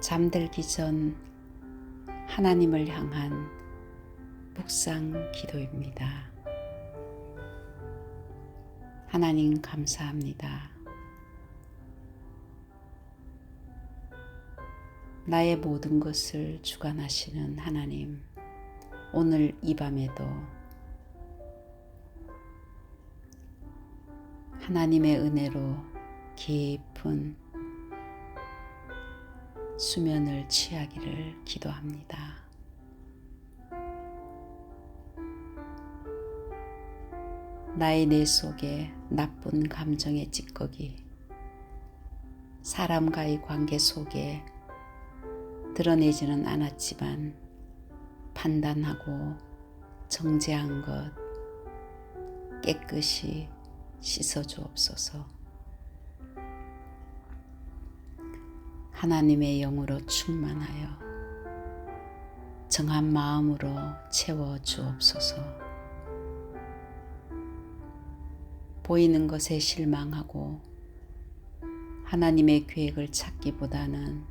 잠들기 전 하나님을 향한 묵상 기도입니다. 하나님 감사합니다. 나의 모든 것을 주관하시는 하나님, 오늘 이 밤에도 하나님의 은혜로 깊은 수면을 취하기를 기도합니다. 나의 뇌 속에 나쁜 감정의 찌꺼기, 사람과의 관계 속에 드러내지는 않았지만 판단하고 정죄한 것 깨끗이 씻어 주옵소서. 하나님의 영으로 충만하여 정한 마음으로 채워 주옵소서. 보이는 것에 실망하고 하나님의 계획을 찾기보다는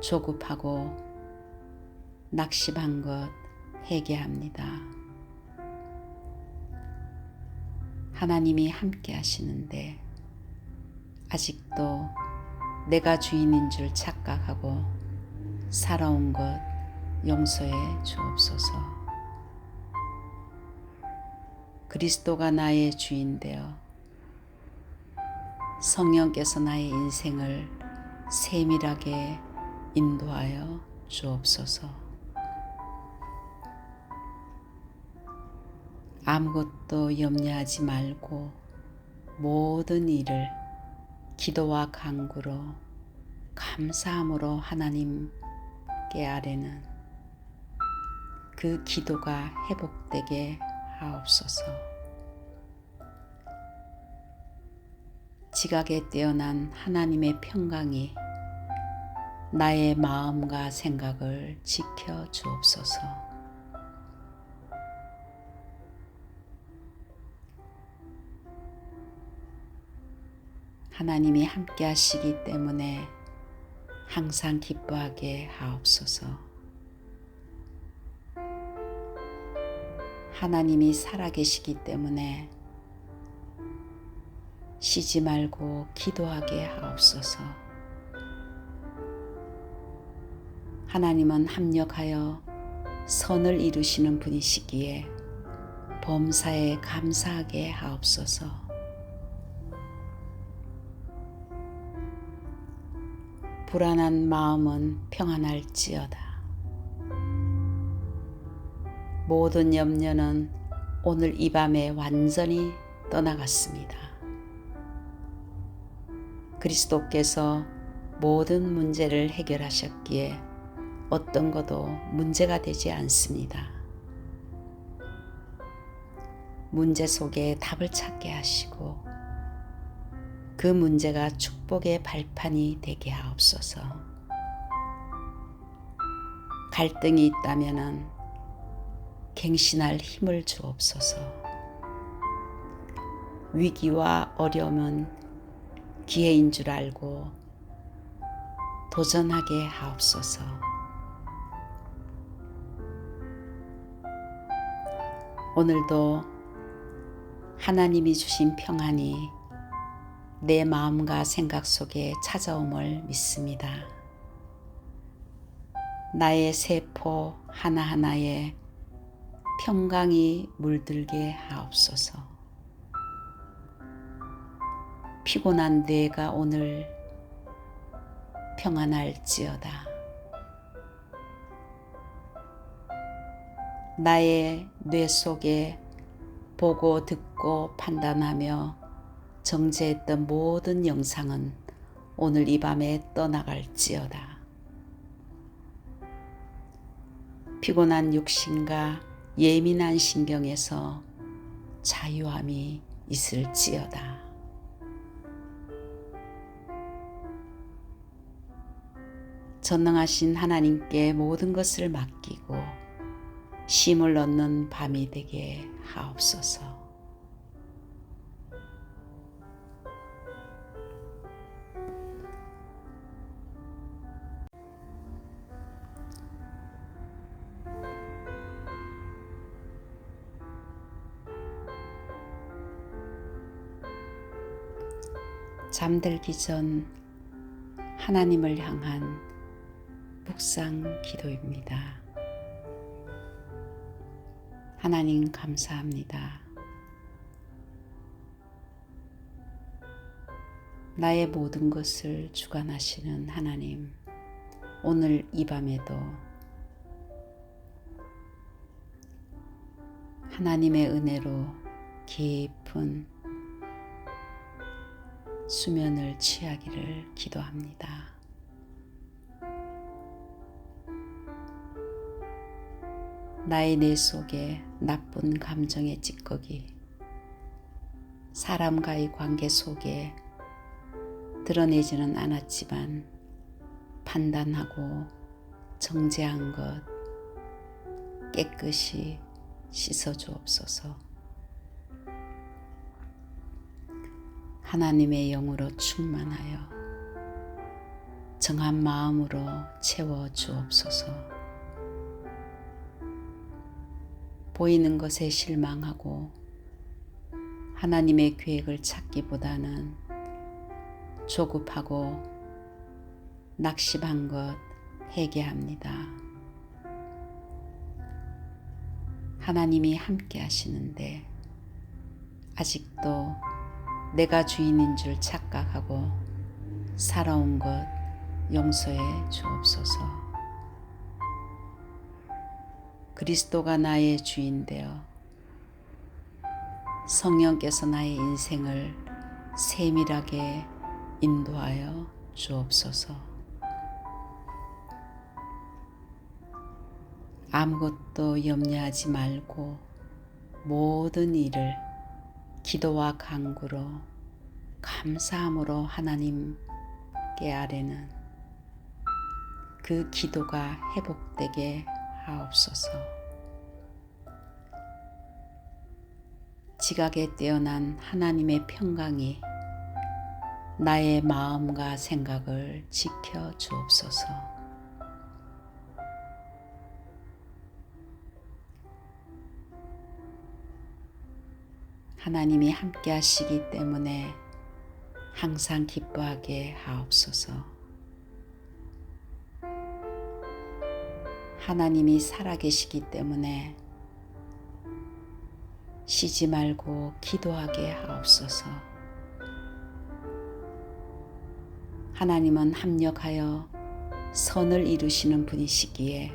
조급하고 낙심한 것 회개합니다. 하나님이 함께 하시는데 아직도 내가 주인인 줄 착각하고 살아온 것 용서해 주옵소서. 그리스도가 나의 주인 되어 성령께서 나의 인생을 세밀하게 인도하여 주옵소서. 아무것도 염려하지 말고 모든 일을 기도와 간구로 감사함으로 하나님께 아뢰는 그 기도가 회복되게 하옵소서. 지각에 뛰어난 하나님의 평강이 나의 마음과 생각을 지켜 주옵소서. 하나님이 함께 하시기 때문에 항상 기뻐하게 하옵소서. 하나님이 살아계시기 때문에 쉬지 말고 기도하게 하옵소서. 하나님은 합력하여 선을 이루시는 분이시기에 범사에 감사하게 하옵소서. 불안한 마음은 평안할지어다. 모든 염려는 오늘 이 밤에 완전히 떠나갔습니다. 그리스도께서 모든 문제를 해결하셨기에 어떤 것도 문제가 되지 않습니다. 문제 속에 답을 찾게 하시고 그 문제가 축복의 발판이 되게 하옵소서. 갈등이 있다면은 갱신할 힘을 주옵소서. 위기와 어려움은 기회인 줄 알고 도전하게 하옵소서. 오늘도 하나님이 주신 평안이 내 마음과 생각 속에 찾아옴을 믿습니다. 나의 세포 하나하나에 평강이 물들게 하옵소서. 피곤한 뇌가 오늘 평안할지어다. 나의 뇌 속에 보고 듣고 판단하며 정제했던 모든 영상은 오늘 이 밤에 떠나갈지어다. 피곤한 육신과 예민한 신경에서 자유함이 있을지어다. 전능하신 하나님께 모든 것을 맡기고 쉼을 얻는 밤이 되게 하옵소서. 잠들기 전 하나님을 향한 묵상 기도입니다. 하나님 감사합니다. 나의 모든 것을 주관하시는 하나님, 오늘 이 밤에도 하나님의 은혜로 깊은 수면을 취하기를 기도합니다. 나의 뇌 속에 나쁜 감정의 찌꺼기, 사람과의 관계 속에 드러내지는 않았지만 판단하고 정죄한 것 깨끗이 씻어 주옵소서. 하나님의 영으로 충만하여 정한 마음으로 채워 주옵소서. 보이는 것에 실망하고 하나님의 계획을 찾기보다는 조급하고 낙심한 것 회개합니다. 하나님이 함께 하시는데 아직도 내가 주인인 줄 착각하고 살아온 것 용서해 주옵소서. 그리스도가 나의 주인 되어 성령께서 나의 인생을 세밀하게 인도하여 주옵소서. 아무것도 염려하지 말고 모든 일을 기도와 간구로 감사함으로 하나님께 아뢰는 그 기도가 회복되게 하옵소서. 지각에 뛰어난 하나님의 평강이 나의 마음과 생각을 지켜 주옵소서. 하나님이 함께 하시기 때문에 항상 기뻐하게 하옵소서. 하나님이 살아계시기 때문에 쉬지 말고 기도하게 하옵소서. 하나님은 합력하여 선을 이루시는 분이시기에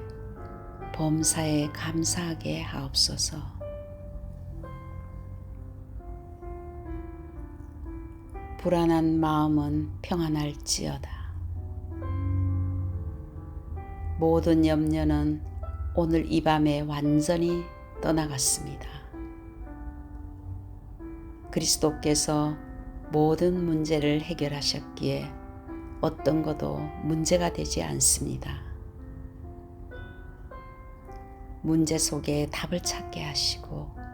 범사에 감사하게 하옵소서. 불안한 마음은 평안할지어다. 모든 염려는 오늘 이 밤에 완전히 떠나갔습니다. 그리스도께서 모든 문제를 해결하셨기에 어떤 것도 문제가 되지 않습니다. 문제 속에 답을 찾게 하시고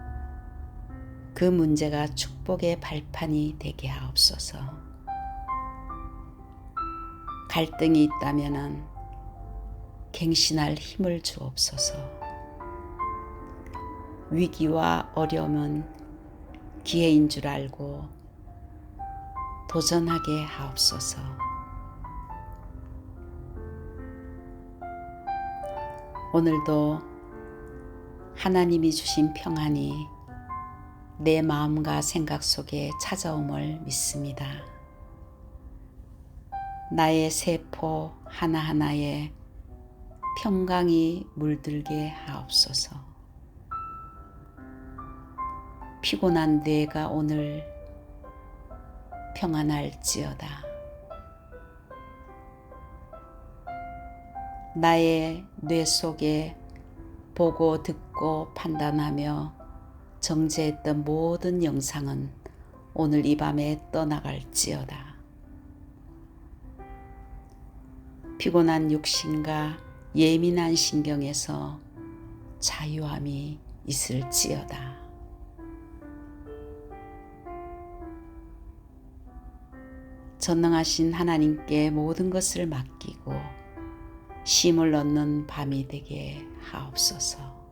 그 문제가 축복의 발판이 되게 하옵소서. 갈등이 있다면은 갱신할 힘을 주옵소서. 위기와 어려움은 기회인 줄 알고 도전하게 하옵소서. 오늘도 하나님이 주신 평안이 내 마음과 생각 속에 찾아옴을 믿습니다. 나의 세포 하나하나에 평강이 물들게 하옵소서. 피곤한 뇌가 오늘 평안할지어다. 나의 뇌 속에 보고 듣고 판단하며 정제했던 모든 영상은 오늘 이 밤에 떠나갈지어다. 피곤한 육신과 예민한 신경에서 자유함이 있을지어다. 전능하신 하나님께 모든 것을 맡기고 쉼을 얻는 밤이 되게 하옵소서.